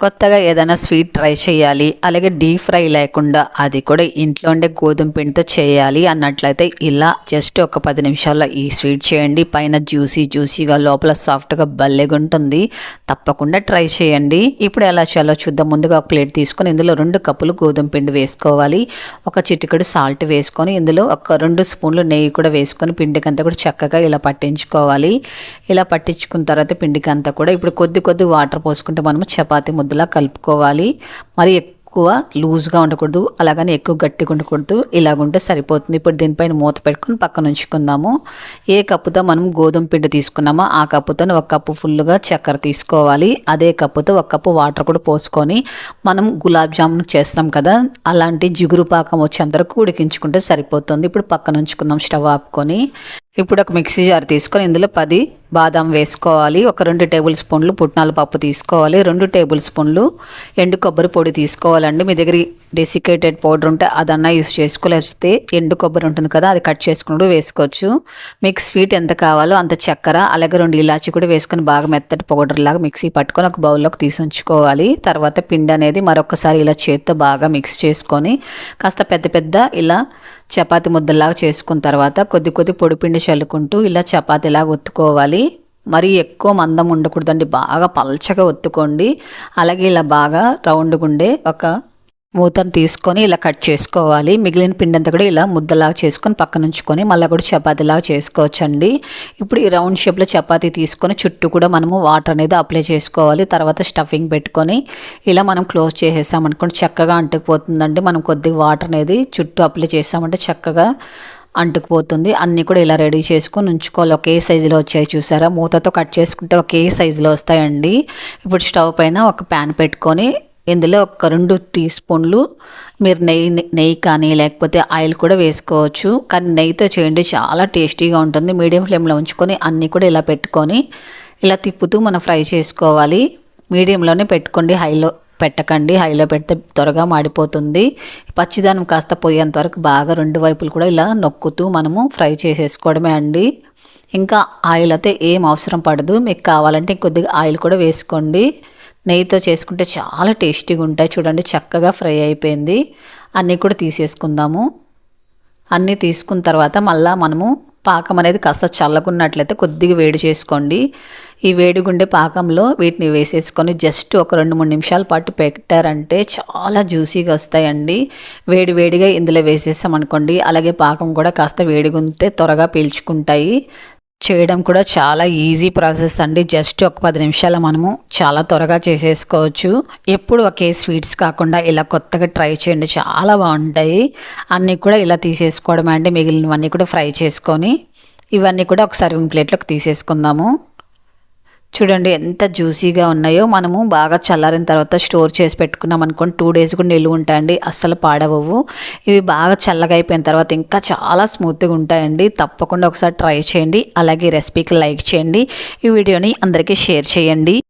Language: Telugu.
కొత్తగా ఏదైనా స్వీట్ ట్రై చేయాలి అలాగే డీప్ ఫ్రై లేకుండా అది కూడా ఇంట్లో ఉండే గోధుమ పిండితో చేయాలి అన్నట్లయితే ఇలా జస్ట్ ఒక పది నిమిషాల్లో ఈ స్వీట్ చేయండి. పైన జ్యూసీ జ్యూసీగా లోపల సాఫ్ట్గా భలేగా ఉంటుంది తప్పకుండా ట్రై చేయండి. ఇప్పుడు ఎలా చేయాలో చూద్దాం. ముందుగా ప్లేట్ తీసుకొని ఇందులో రెండు కప్పులు గోధుమ పిండి వేసుకోవాలి. ఒక చిటికెడు సాల్ట్ వేసుకొని ఇందులో ఒక రెండు స్పూన్లు నెయ్యి కూడా వేసుకొని పిండికంతా కూడా చక్కగా ఇలా పట్టించుకోవాలి. ఇలా పట్టించుకున్న తర్వాత పిండికంతా కూడా ఇప్పుడు కొద్ది కొద్ది వాటర్ పోసుకుంటే మనము చపాతి ముద్ద ముద్దలా కలుపుకోవాలి. మరి ఎక్కువ లూజ్గా ఉండకూడదు అలాగని ఎక్కువ గట్టిగా ఉండకూడదు. ఇలాగుంటే సరిపోతుంది. ఇప్పుడు దీనిపైన మూత పెట్టుకుని పక్కన ఉంచుకుందాము. ఏ కప్పుతో మనం గోధుమ పిండి తీసుకున్నామో ఆ కప్పుతో ఒక కప్పు ఫుల్గా చక్కెర తీసుకోవాలి. అదే కప్పుతో ఒక కప్పు వాటర్ కూడా పోసుకొని మనం గులాబ్ జామున్ చేస్తాం కదా అలాంటి జిగురు పాకం వచ్చేంత వరకు ఉడికించుకుంటే సరిపోతుంది. ఇప్పుడు పక్కన ఉంచుకుందాం స్టవ్ ఆపుకొని. ఇప్పుడు ఒక మిక్సీ జార్ తీసుకొని ఇందులో పది బాదం వేసుకోవాలి. ఒక రెండు టేబుల్ స్పూన్లు పుట్నాల పప్పు తీసుకోవాలి. రెండు టేబుల్ స్పూన్లు ఎండు కొబ్బరి పొడి తీసుకోవాలండి. మీ దగ్గర డెసికేటెడ్ పౌడర్ ఉంటే అదన్నా యూస్ చేసుకోలేస్తే ఎండు కొబ్బరి ఉంటుంది కదా అది కట్ చేసుకుని వేసుకోవచ్చు. మీకు స్వీట్ ఎంత కావాలో అంత చక్కెర అలాగే రెండు ఇలాచి కూడా వేసుకొని బాగా మెత్తటి పౌడర్ లాగా మిక్సీ పట్టుకొని ఒక బౌల్లోకి తీసి ఉంచుకోవాలి తర్వాత పిండి అనేది మరొకసారి ఇలా చేత్తో బాగా మిక్స్ చేసుకొని కాస్త పెద్ద పెద్ద ఇలా చపాతి ముద్దలాగా చేసుకున్న తర్వాత కొద్ది కొద్ది పొడిపిండి చల్లుకుంటూ ఇలా చపాతీలాగా ఒత్తుకోవాలి. మరి ఎక్కువ మందం ఉండకూడదండి బాగా పల్చగా ఒత్తుకోండి. అలాగే ఇలా బాగా రౌండ్గా ఉండే ఒక మూతను తీసుకొని ఇలా కట్ చేసుకోవాలి. మిగిలిన పిండి అంతా కూడా ఇలా ముద్దలాగా చేసుకొని పక్కన ఉంచుకొని మళ్ళీ కూడా చపాతీలాగా చేసుకోవచ్చండి. ఇప్పుడు ఈ రౌండ్ షేప్లో చపాతీ తీసుకొని చుట్టూ కూడా మనము వాటర్ అనేది అప్లై చేసుకోవాలి. తర్వాత స్టఫింగ్ పెట్టుకొని ఇలా మనం క్లోజ్ చేసేసామనుకోండి చక్కగా అంటుకుపోతుందండి. మనం కొద్దిగా వాటర్ అనేది చుట్టూ అప్లై చేసామంటే చక్కగా అంటుకుపోతుంది. అన్నీ కూడా ఇలా రెడీ చేసుకొని ఉంచుకోవాలి. ఒకే సైజులో వచ్చాయి చూసారా? మూతతో కట్ చేసుకుంటే ఒకే సైజులో వస్తాయండి. ఇప్పుడు స్టవ్ పైన ఒక ప్యాన్ పెట్టుకొని ఇందులో ఒక రెండు టీ స్పూన్లు మీరు నెయ్యి నెయ్యి కానీ లేకపోతే ఆయిల్ కూడా వేసుకోవచ్చు. కానీ నెయ్యితో చేయండి చాలా టేస్టీగా ఉంటుంది. మీడియం ఫ్లేమ్లో ఉంచుకొని అన్నీ కూడా ఇలా పెట్టుకొని ఇలా తిప్పుతూ మనం ఫ్రై చేసుకోవాలి. మీడియంలోనే పెట్టుకోండి హైలో పెట్టకండి. హైలో పెడితే త్వరగా మాడిపోతుంది. పచ్చిదానం కాస్త పోయేంత వరకు బాగా రెండు వైపులు కూడా ఇలా నొక్కుతూ మనము ఫ్రై చేసేసుకోవడమే అండి. ఇంకా ఆయిల్ అయితే ఏం అవసరం పడదు. మీకు కావాలంటే కొద్దిగా ఆయిల్ కూడా వేసుకోండి. నెయ్యితో చేసుకుంటే చాలా టేస్టీగా ఉంటాయి. చూడండి చక్కగా ఫ్రై అయిపోయింది. అన్నీ కూడా తీసేసుకుందాము. అన్నీ తీసుకున్న తర్వాత మళ్ళీ మనము పాకం అనేది కాస్త చల్లకున్నట్లయితే కొద్దిగా వేడి చేసుకోండి. ఈ వేడిగుండే పాకంలో వీటిని వేసేసుకొని జస్ట్ ఒక రెండు మూడు నిమిషాల పాటు పెట్టారంటే చాలా జ్యూసీగా వస్తాయండి. వేడి వేడిగా ఇందులో వేసేసామనుకోండి అలాగే పాకం కూడా కాస్త వేడిగా ఉంటే త్వరగా పీల్చుకుంటాయి. చేయడం కూడా చాలా ఈజీ ప్రాసెస్ అండి. జస్ట్ ఒక పది నిమిషాలు మనము చాలా త్వరగా చేసేసుకోవచ్చు. ఎప్పుడు ఒకే స్వీట్స్ కాకుండా ఇలా కొత్తగా ట్రై చేయండి. చాలా బాగుంటాయి. అన్నీ కూడా ఇలా తీసేసుకోవడం అండి. మిగిలినవన్నీ కూడా ఫ్రై చేసుకొని ఇవన్నీ కూడా ఒక సర్వింగ్ ప్లేట్లోకి తీసేసుకుందాము. చూడండి ఎంత జ్యూసీగా ఉన్నాయో. మనము బాగా చల్లారిన తర్వాత స్టోర్ చేసి పెట్టుకున్నాం అనుకోండి టూ డేస్ కూడా నిలువ ఉంటాయండి అస్సలు పాడవవు. ఇవి బాగా చల్లగా అయిపోయిన తర్వాత ఇంకా చాలా స్మూత్గా ఉంటాయండి. తప్పకుండా ఒకసారి ట్రై చేయండి. అలాగే రెసిపీకి లైక్ చేయండి. ఈ వీడియోని అందరికీ షేర్ చేయండి.